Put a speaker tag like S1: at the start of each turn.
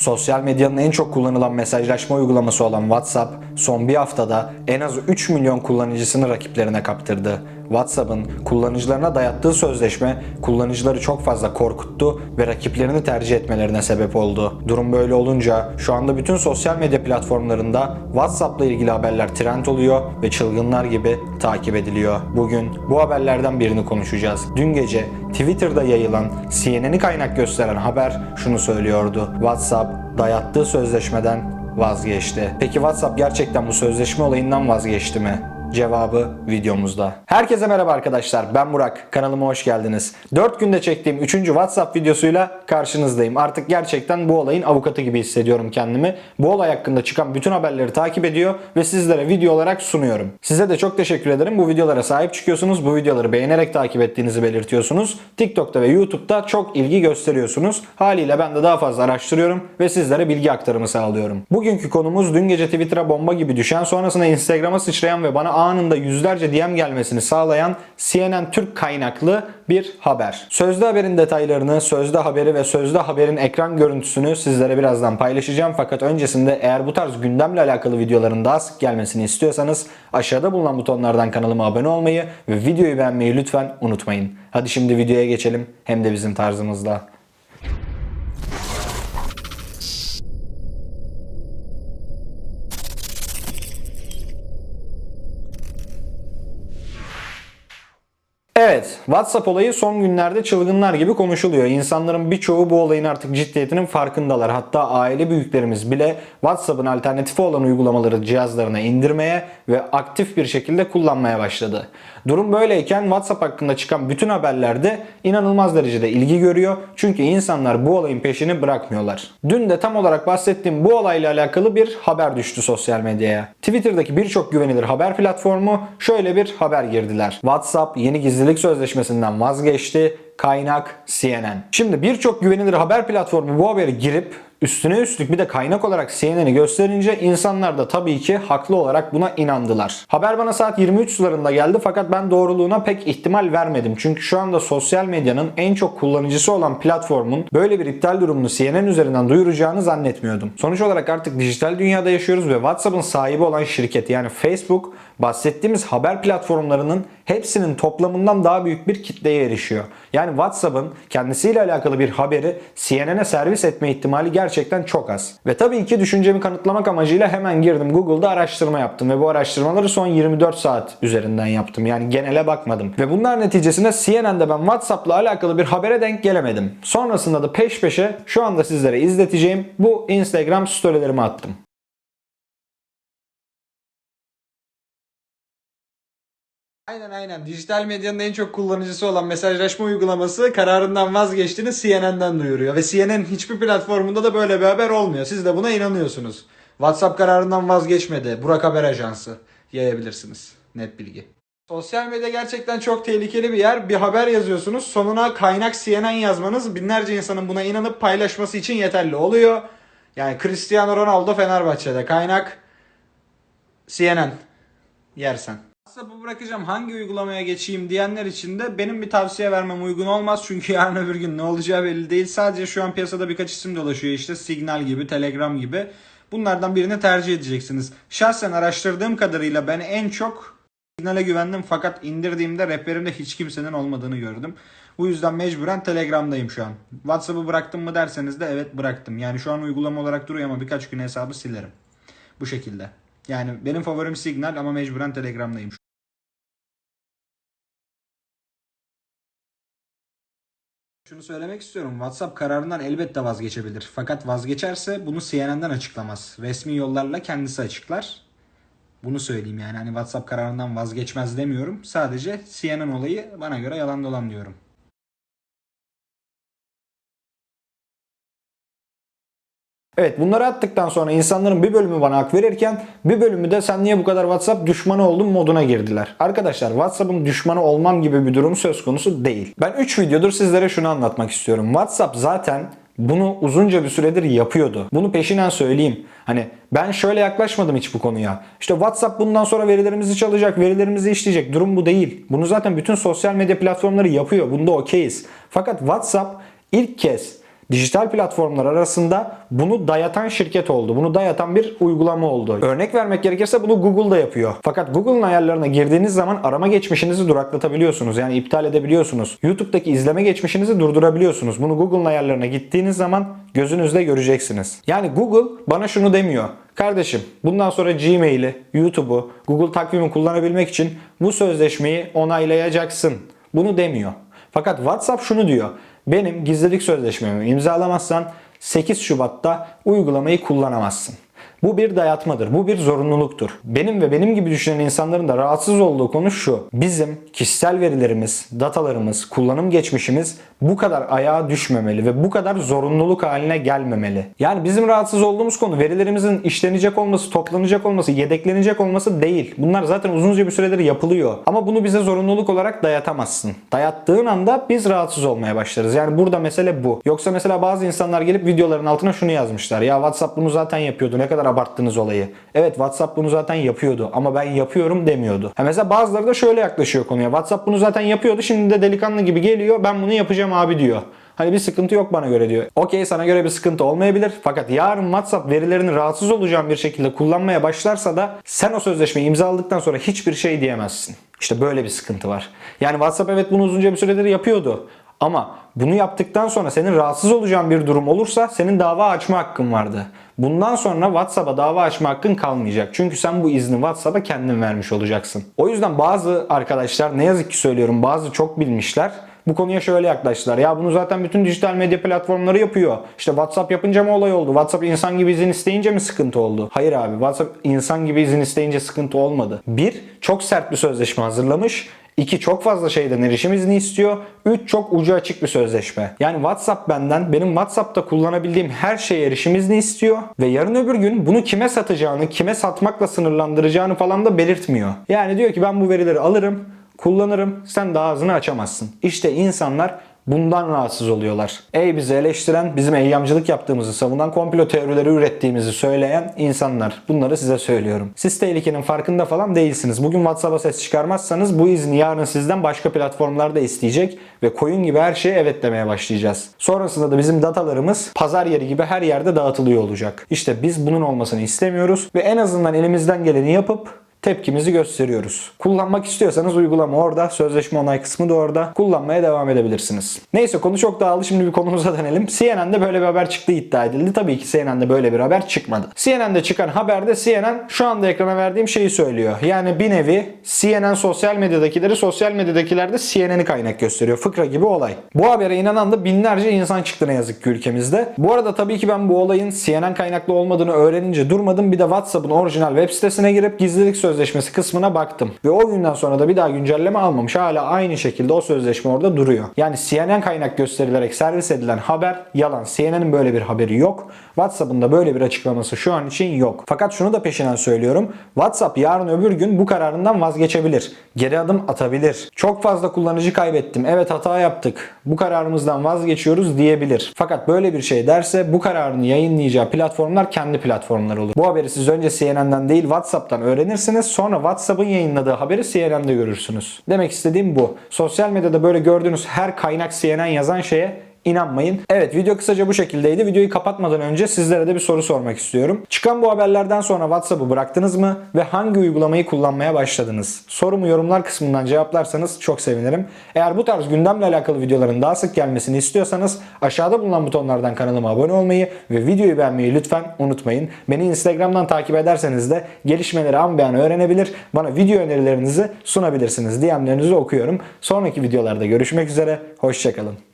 S1: Sosyal medyanın en çok kullanılan mesajlaşma uygulaması olan WhatsApp son bir haftada en az 3 milyon kullanıcısını rakiplerine kaptırdı. WhatsApp'ın kullanıcılarına dayattığı sözleşme kullanıcıları çok fazla korkuttu ve rakiplerini tercih etmelerine sebep oldu. Durum böyle olunca şu anda bütün sosyal medya platformlarında WhatsApp'la ilgili haberler trend oluyor ve çılgınlar gibi takip ediliyor. Bugün bu haberlerden birini konuşacağız. Dün gece Twitter'da yayılan CNN'i kaynak gösteren haber şunu söylüyordu. WhatsApp dayattığı sözleşmeden vazgeçti. Peki WhatsApp gerçekten bu sözleşme olayından vazgeçti mi? Cevabı videomuzda. Herkese merhaba arkadaşlar. Ben Burak. Kanalıma hoş geldiniz. 4 günde çektiğim 3. WhatsApp videosuyla karşınızdayım. Artık gerçekten bu olayın avukatı gibi hissediyorum kendimi. Bu olay hakkında çıkan bütün haberleri takip ediyor ve sizlere video olarak sunuyorum. Size de çok teşekkür ederim. Bu videolara sahip çıkıyorsunuz. Bu videoları beğenerek takip ettiğinizi belirtiyorsunuz. TikTok'ta ve YouTube'da çok ilgi gösteriyorsunuz. Haliyle ben de daha fazla araştırıyorum ve sizlere bilgi aktarımı sağlıyorum. Bugünkü konumuz dün gece Twitter'a bomba gibi düşen sonrasında Instagram'a sıçrayan ve bana anında yüzlerce DM gelmesini sağlayan CNN Türk kaynaklı bir haber. Sözde haberin detaylarını, sözde haberi ve sözde haberin ekran görüntüsünü sizlere birazdan paylaşacağım. Fakat öncesinde eğer bu tarz gündemle alakalı videoların daha sık gelmesini istiyorsanız aşağıda bulunan butonlardan kanalıma abone olmayı ve videoyu beğenmeyi lütfen unutmayın. Hadi şimdi videoya geçelim hem de bizim tarzımızda. Evet, WhatsApp olayı son günlerde çılgınlar gibi konuşuluyor. İnsanların birçoğu bu olayın artık ciddiyetinin farkındalar. Hatta aile büyüklerimiz bile WhatsApp'ın alternatifi olan uygulamaları cihazlarına indirmeye ve aktif bir şekilde kullanmaya başladı. Durum böyleyken WhatsApp hakkında çıkan bütün haberlerde inanılmaz derecede ilgi görüyor. Çünkü insanlar bu olayın peşini bırakmıyorlar. Dün de tam olarak bahsettiğim bu olayla alakalı bir haber düştü sosyal medyaya. Twitter'daki birçok güvenilir haber platformu şöyle bir haber girdiler. WhatsApp yeni gizlilik sözleşmesinden vazgeçti. Kaynak CNN. Şimdi birçok güvenilir haber platformu bu haberi girip üstüne üstlük bir de kaynak olarak CNN'i gösterince insanlar da tabii ki haklı olarak buna inandılar. Haber bana saat 23 sularında geldi fakat ben doğruluğuna pek ihtimal vermedim. Çünkü şu anda sosyal medyanın en çok kullanıcısı olan platformun böyle bir iptal durumunu CNN üzerinden duyuracağını zannetmiyordum. Sonuç olarak artık dijital dünyada yaşıyoruz ve WhatsApp'ın sahibi olan şirket yani Facebook bahsettiğimiz haber platformlarının hepsinin toplamından daha büyük bir kitleye erişiyor. Yani WhatsApp'ın kendisiyle alakalı bir haberi CNN'e servis etme ihtimali gerçekten çok az. Ve tabii ki düşüncemi kanıtlamak amacıyla hemen girdim Google'da araştırma yaptım ve bu araştırmaları son 24 saat üzerinden yaptım. Yani genele bakmadım. Ve bunlar neticesinde CNN'de ben WhatsApp'la alakalı bir habere denk gelemedim. Sonrasında da peş peşe şu anda sizlere izleteceğim bu Instagram storylerimi attım.
S2: Aynen aynen. Dijital medyanın en çok kullanıcısı olan mesajlaşma uygulaması kararından vazgeçtiğini CNN'den duyuruyor. Ve CNN hiçbir platformunda da böyle bir haber olmuyor. Siz de buna inanıyorsunuz. WhatsApp kararından vazgeçmedi. Burak Haber Ajansı yayabilirsiniz. Net bilgi. Sosyal medya gerçekten çok tehlikeli bir yer. Bir haber yazıyorsunuz. Sonuna kaynak CNN yazmanız binlerce insanın buna inanıp paylaşması için yeterli oluyor. Yani Cristiano Ronaldo Fenerbahçe'de. Kaynak CNN. Yersen. WhatsApp'ı bırakacağım hangi uygulamaya geçeyim diyenler için de benim bir tavsiye vermem uygun olmaz. Çünkü yarın öbür gün ne olacağı belli değil. Sadece şu an piyasada birkaç isim dolaşıyor işte Signal gibi, Telegram gibi. Bunlardan birini tercih edeceksiniz. Şahsen araştırdığım kadarıyla ben en çok Signal'e güvendim fakat indirdiğimde rehberimde hiç kimsenin olmadığını gördüm. Bu yüzden mecburen Telegram'dayım şu an. WhatsApp'ı bıraktım mı derseniz de evet bıraktım. Yani şu an uygulama olarak duruyor ama birkaç gün hesabı silerim. Bu şekilde. Yani benim favorim Signal ama mecburen Telegram'dayım. Şunu söylemek istiyorum. WhatsApp kararından elbette vazgeçebilir. Fakat vazgeçerse bunu CNN'den açıklamaz. Resmi yollarla kendisi açıklar. Bunu söyleyeyim yani. Hani WhatsApp kararından vazgeçmez demiyorum. Sadece CNN olayı bana göre yalan dolan diyorum.
S1: Evet bunları attıktan sonra insanların bir bölümü bana hak verirken bir bölümü de sen niye bu kadar WhatsApp düşmanı oldun moduna girdiler. Arkadaşlar WhatsApp'ın düşmanı olmam gibi bir durum söz konusu değil. Ben 3 videodur sizlere şunu anlatmak istiyorum. WhatsApp zaten bunu uzunca bir süredir yapıyordu. Bunu peşinen söyleyeyim. Hani ben şöyle yaklaşmadım hiç bu konuya. İşte WhatsApp bundan sonra verilerimizi çalacak, verilerimizi işleyecek. Durum bu değil. Bunu zaten bütün sosyal medya platformları yapıyor. Bunda okeyiz. Fakat WhatsApp ilk kez Dijital platformlar arasında bunu dayatan şirket oldu. Bunu dayatan bir uygulama oldu. Örnek vermek gerekirse bunu Google da yapıyor. Fakat Google'ın ayarlarına girdiğiniz zaman arama geçmişinizi duraklatabiliyorsunuz. Yani iptal edebiliyorsunuz. YouTube'daki izleme geçmişinizi durdurabiliyorsunuz. Bunu Google'ın ayarlarına gittiğiniz zaman gözünüzde göreceksiniz. Yani Google bana şunu demiyor. Kardeşim bundan sonra Gmail'i, YouTube'u, Google takvimi kullanabilmek için bu sözleşmeyi onaylayacaksın. Bunu demiyor. Fakat WhatsApp şunu diyor. Benim gizlilik sözleşmemi imzalamazsan 8 Şubat'ta uygulamayı kullanamazsın. Bu bir dayatmadır. Bu bir zorunluluktur. Benim ve benim gibi düşünen insanların da rahatsız olduğu konu şu. Bizim kişisel verilerimiz, datalarımız, kullanım geçmişimiz bu kadar ayağa düşmemeli ve bu kadar zorunluluk haline gelmemeli. Yani bizim rahatsız olduğumuz konu verilerimizin işlenecek olması, toplanacak olması, yedeklenecek olması değil. Bunlar zaten uzunca bir süredir yapılıyor. Ama bunu bize zorunluluk olarak dayatamazsın. Dayattığın anda biz rahatsız olmaya başlarız. Yani burada mesele bu. Yoksa mesela bazı insanlar gelip videoların altına şunu yazmışlar. Ya WhatsApp bunu zaten yapıyordu. Ne kadar abarttınız olayı. Evet WhatsApp bunu zaten yapıyordu ama ben yapıyorum demiyordu. Ha mesela bazıları da şöyle yaklaşıyor konuya. WhatsApp bunu zaten yapıyordu. Şimdi de delikanlı gibi geliyor. Ben bunu yapacağım abi diyor. Hani bir sıkıntı yok bana göre diyor. Okey sana göre bir sıkıntı olmayabilir. Fakat yarın WhatsApp verilerini rahatsız olacağın bir şekilde kullanmaya başlarsa da sen o sözleşmeyi imzaladıktan sonra hiçbir şey diyemezsin. İşte böyle bir sıkıntı var. Yani WhatsApp evet bunu uzunca bir süredir yapıyordu. Ama bunu yaptıktan sonra senin rahatsız olacağın bir durum olursa senin dava açma hakkın vardı. Bundan sonra WhatsApp'a dava açma hakkın kalmayacak. Çünkü sen bu izni WhatsApp'a kendin vermiş olacaksın. O yüzden bazı arkadaşlar ne yazık ki söylüyorum bazı çok bilmişler bu konuya şöyle yaklaştılar. Ya bunu zaten bütün dijital medya platformları yapıyor. İşte WhatsApp yapınca mı olay oldu? WhatsApp insan gibi izin isteyince mi sıkıntı oldu? Hayır abi WhatsApp insan gibi izin isteyince sıkıntı olmadı. Bir, çok sert bir sözleşme hazırlamış. 2 çok fazla şeyden erişim izni istiyor. 3 çok ucu açık bir sözleşme. Yani WhatsApp benden benim WhatsApp'ta kullanabildiğim her şeye erişim izni istiyor ve yarın öbür gün bunu kime satacağını, kime satmakla sınırlandıracağını falan da belirtmiyor. Yani diyor ki ben bu verileri alırım, kullanırım, sen de ağzını açamazsın. İşte insanlar bundan rahatsız oluyorlar. Ey bizi eleştiren, bizim eyyamcılık yaptığımızı savunan, komplo teorileri ürettiğimizi söyleyen insanlar. Bunları size söylüyorum. Siz tehlikenin farkında falan değilsiniz. Bugün WhatsApp'a ses çıkarmazsanız bu izni yarın sizden başka platformlarda isteyecek ve koyun gibi her şeye evet demeye başlayacağız. Sonrasında da bizim datalarımız pazar yeri gibi her yerde dağıtılıyor olacak. İşte biz bunun olmasını istemiyoruz ve en azından elimizden geleni yapıp tepkimizi gösteriyoruz. Kullanmak istiyorsanız uygulama orada, sözleşme onay kısmı da orada. Kullanmaya devam edebilirsiniz. Neyse konu çok dağıldı. Şimdi bir konumuza dönelim. CNN'de böyle bir haber çıktığı iddia edildi. Tabii ki CNN'de böyle bir haber çıkmadı. CNN'de çıkan haberde CNN şu anda ekrana verdiğim şeyi söylüyor. Yani bir nevi CNN sosyal medyadakileri, sosyal medyadakiler de CNN'i kaynak gösteriyor. Fıkra gibi olay. Bu habere inanan da binlerce insan çıktı ne yazık ki ülkemizde. Bu arada tabii ki ben bu olayın CNN kaynaklı olmadığını öğrenince durmadım. Bir de WhatsApp'ın orijinal web sitesine girip gizlilik sözleşmesi kısmına baktım. Ve o günden sonra da bir daha güncelleme almamış. Hala aynı şekilde o sözleşme orada duruyor. Yani CNN kaynak gösterilerek servis edilen haber yalan. CNN'in böyle bir haberi yok. WhatsApp'ın da böyle bir açıklaması şu an için yok. Fakat şunu da peşinden söylüyorum. WhatsApp yarın öbür gün bu kararından vazgeçebilir. Geri adım atabilir. Çok fazla kullanıcı kaybettim. Evet hata yaptık. Bu kararımızdan vazgeçiyoruz diyebilir. Fakat böyle bir şey derse bu kararını yayınlayacağı platformlar kendi platformları olur. Bu haberi siz önce CNN'den değil WhatsApp'tan öğrenirsiniz. Sonra WhatsApp'ın yayınladığı haberi CNN'de görürsünüz. Demek istediğim bu. Sosyal medyada böyle gördüğünüz her kaynak CNN yazan şeye inanmayın. Evet video kısaca bu şekildeydi. Videoyu kapatmadan önce sizlere de bir soru sormak istiyorum. Çıkan bu haberlerden sonra WhatsApp'ı bıraktınız mı ve hangi uygulamayı kullanmaya başladınız? Sorumu yorumlar kısmından cevaplarsanız çok sevinirim. Eğer bu tarz gündemle alakalı videoların daha sık gelmesini istiyorsanız aşağıda bulunan butonlardan kanalıma abone olmayı ve videoyu beğenmeyi lütfen unutmayın. Beni Instagram'dan takip ederseniz de gelişmeleri an be an öğrenebilir, bana video önerilerinizi sunabilirsiniz. DM'lerinizi okuyorum. Sonraki videolarda görüşmek üzere, hoşçakalın.